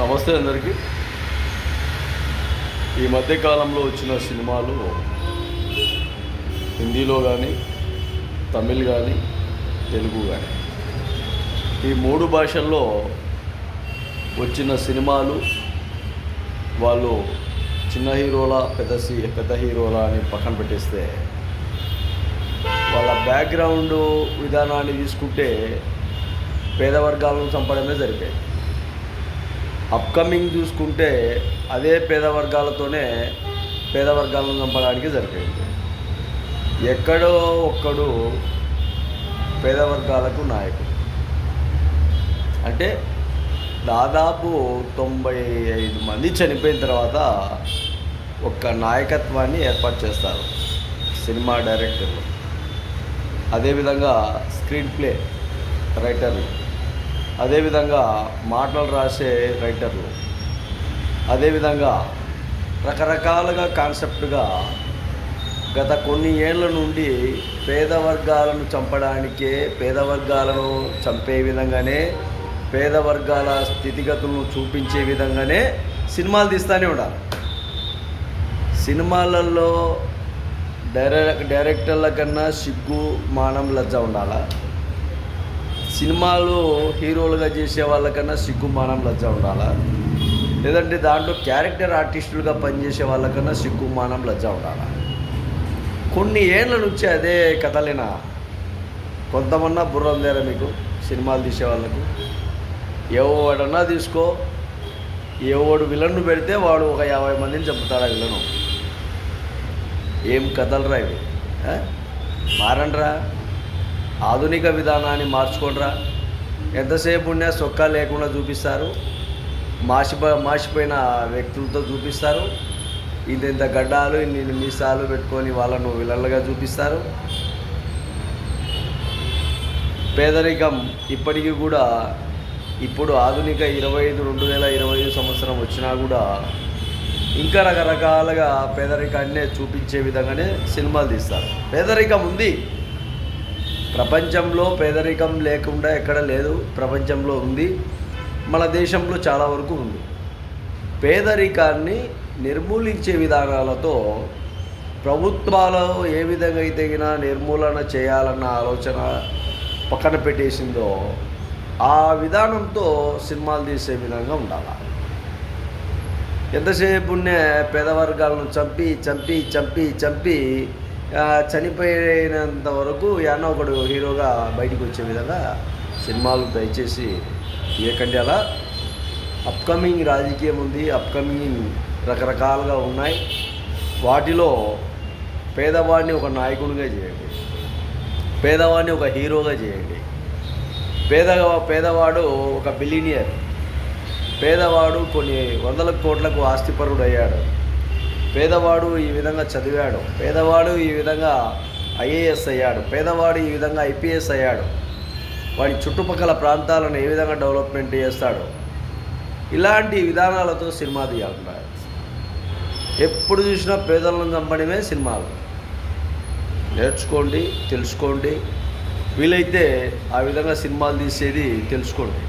నమస్తే అందరికీ. ఈ మధ్యకాలంలో వచ్చిన సినిమాలు హిందీలో కానీ తమిళ్ కానీ తెలుగు కానీ ఈ మూడు భాషల్లో వచ్చిన సినిమాలు వాళ్ళు చిన్న హీరోలా పెద్ద సి పెద్ద హీరోలా అని పక్కన పెట్టేస్తే వాళ్ళ బ్యాక్గ్రౌండ్ విధానాన్ని తీసుకుంటే పేద వర్గాలను చంపడమే జరిపేది. అప్కమింగ్ చూసుకుంటే అదే పేద వర్గాలతోనే పేద వర్గాలను చంపడానికి జరిపోయింది ఎక్కడో ఒక్కడు పేద వర్గాలకు నాయకుడు. అంటే దాదాపు తొంభై ఐదు మంది చనిపోయిన తర్వాత ఒక నాయకత్వాన్ని ఏర్పాటు చేస్తారు సినిమా డైరెక్టర్లు. అదేవిధంగా స్క్రీన్ ప్లే రైటర్లు. అదేవిధంగా మాటలు రాసే రైటర్లు అదేవిధంగా రకరకాలుగా కాన్సెప్ట్గా గత కొన్ని ఏళ్ళ నుండి పేద వర్గాలను చంపడానికే పేద వర్గాలను చంపే విధంగానే పేద వర్గాల స్థితిగతులను చూపించే విధంగానే సినిమాలు తీస్తూనే ఉండాలి. సినిమాలలో డైరెక్ట్ డైరెక్టర్ల కన్నా సిగ్గు మానం లజ్జ ఉండాలా? సినిమాలు హీరోలుగా చేసే వాళ్ళకన్నా సిగ్గుమానం లజ్జ ఉండాలా? లేదంటే దాంట్లో క్యారెక్టర్ ఆర్టిస్టులుగా పనిచేసే వాళ్ళకన్నా సిగ్గుమానం లజ్జ ఉండాలా? కొన్ని ఏళ్ళ నుంచి అదే కథలేనా? కొంతమన్నా బుర్ర ఉందేరా మీకు సినిమాలు తీసే వాళ్ళకు? ఎవడన్నా తీసుకో. ఎవడు విలన్ను పెడితే వాడు ఒక యాభై మందిని చంపుతాడు ఆ విలను? ఏం కథలు రా ఇవి ఆ? మారండ్రా. ఆధునిక విధానాన్ని మార్చుకోండిరా. ఎంతసేపు ఉన్నా సొక్కా లేకుండా చూపిస్తారు. మాసిపో మాసిపోయిన వ్యక్తులతో చూపిస్తారు. ఇంత ఇంత గడ్డాలు ఇన్ని మీసాలు పెట్టుకొని వాళ్ళను విలల్లగా చూపిస్తారు. పేదరికం ఇప్పటికీ కూడా ఇప్పుడు ఆధునిక ఇరవై ఐదు రెండు వేల ఇరవై ఐదు సంవత్సరం వచ్చినా కూడా ఇంకా రకరకాలుగా పేదరికాన్నే చూపించే విధంగానే సినిమాలు తీస్తారు. పేదరికం ఉంది. ప్రపంచంలో పేదరికం లేకుండా ఎక్కడ లేదు ప్రపంచంలో ఉంది. మన దేశంలో చాలా వరకు ఉంది. పేదరికాన్ని నిర్మూలించే విధానాలతో ప్రభుత్వాలు ఏ విధంగా అయితే నిర్మూలన చేయాలన్న ఆలోచన పక్కన పెట్టేసిందో ఆ విధానంతో సినిమాలు తీసే విధంగా ఉండాలి. ఎంతసేపు ఉన్న పేద వర్గాలను చంపి చంపి చంపి చంపి చనిపోయినంత వరకు యానో ఒకడు హీరోగా బయటికి వచ్చే విధంగా సినిమాలు దయచేసి తీయకండి అలా అప్కమింగ్ రాజకీయం ఉంది అప్కమింగ్ రకరకాలుగా ఉన్నాయి. వాటిలో పేదవాడిని ఒక నాయకుడిగా చేయండి పేదవాడిని ఒక హీరోగా చేయండి. పేద పేదవాడు ఒక బిలీనియర్ పేదవాడు కొన్ని వందల కోట్లకు ఆస్తిపరుడు అయ్యాడు పేదవాడు ఈ విధంగా చదివాడు పేదవాడు ఈ విధంగా ఐఏఎస్ అయ్యాడు పేదవాడు ఈ విధంగా ఐపీఎస్ అయ్యాడు వాడి చుట్టుపక్కల ప్రాంతాలను ఏ విధంగా డెవలప్మెంట్ చేస్తాడు? ఇలాంటి విధానాలతో సినిమా తీయాలన్నారు ఎప్పుడు చూసినా పేదలను చంపడమే సినిమాలు. నేర్చుకోండి తెలుసుకోండి. వీలైతే ఆ విధంగా సినిమాలు తీసేది తెలుసుకోండి.